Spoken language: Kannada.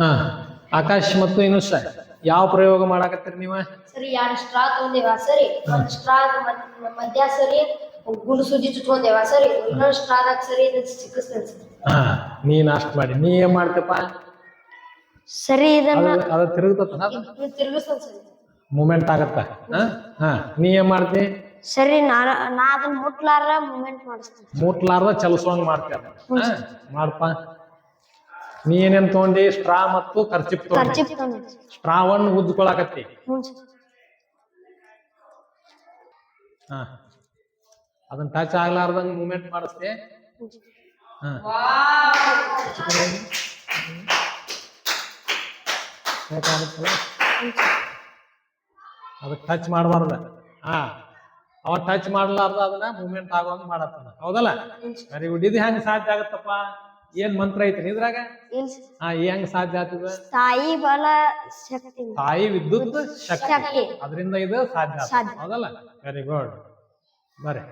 ಹಾ ಆಕಾಶ್ ಮತ್ತು ಸರ್ ಯಾವ ಪ್ರಯೋಗ ಮಾಡಾಕತ್ತೀರಿ ನೀವ? ಸರಿ ಎರಡು ಸ್ಟ್ರಾ ತಗೊಂಡೇವ? ಸರಿ ಒಂದ್ ಸ್ಟ್ರಾ ಮಧ್ಯ ಸರಿ ಗುಂಡು ಸೂಜಿ ಚುಟ್ಕೊಂಡೇವ ಸರಿ ಇನ್ನೊಂದ್ ಸ್ಟ್ರಾದಾಗ ಸರಿ ಇದನ್ನ ಸಿಕ್ಕಿಸ್ತೇನೆ ಸರ್ ಹಾ ನೀನ್ ಅಷ್ಟ್ ಮಾಡಿ ನೀ ಏನ್ ಮಾಡ್ತಪ್ಪ ಸರಿ ಇದನ್ನ ಅದು ಅದು ತಿರುಗಿಸ್ತೇನೆ ಸರಿ. ಮೂಮೆಂಟ್ ಆಗತ್ತ ಹಾ? ಹಾ ನೀ ಏನ್ ಮಾಡ್ತಿ? ಸರಿ ನಾ ನಾ ಅದನ್ನ ಮುಟ್ಲಾರ ಮೂಮೆಂಟ್ ಮಾಡ್ತೀನಿ ಮುಟ್ಲಾರ್ದ ಚಲಸೋಂಗ್ ಮಾಡ್ತೀಯ ಹಾ ಮಾಡಪ್ಪ ನೀ ಏನೇನ್ ತಗೊಂಡಿ? ಸ್ಟ್ರಾ ಮತ್ತು ಖರ್ಚಿಪ್ ತಗೊಂಡಿ. ಖರ್ಚಿಪ್ ಉದ್ಕೊಳಕತ್ತಿ ಹ್ಞೂ ಸರ್ ಹಾ. ಅದನ್ನ ಟಚ್ ಆಗ್ಲಾರ್ದಂಗ್ ಮೂಮೆಂಟ್ ಮಾಡಿಸ್ತೆ. ಹಾ. ಬೇಕಾಗುತ್ತಲ್ಲ? ಅದಕ್ಕೆ ಟಚ್ ಮಾಡಬಾರ್ದ. ಹಾ. ಅವ ಟಚ್ ಮಾಡ್ಲಾರ್ದ ಅದನ್ನ ಮೂವ್ಮೆಂಟ್ ಆಗೋಂಗ್ ಮಾಡತ್ತದ. ಹೌದಲ್ಲ? ಸರಿ ಉಡಿದ್ ವೆರಿ ಗುಡ್ ಇದು ಹೆಂಗ್ ಸಾಧ್ಯ ಆಗತ್ತಪ್ಪ? ಏನ್ ಮಂತ್ರ ಐತ್ರಿ ಇದ್ರಾಗ? ಹಾ ಹೆಂಗ್ ಸಾಧ್ಯ ಆಗ್ತದ ತಾಯಿ ಬಲ ಶಕ್ತಿ. ತಾಯಿ ವಿದ್ಯುತ್ ಶಕ್ತಿ. ಅದರಿಂದ ಇದು. ಸಾಧ್ಯ. ಹೌದಲ್ಲ? ವೆರಿ ಗುಡ್ ಬರ್ರಿ.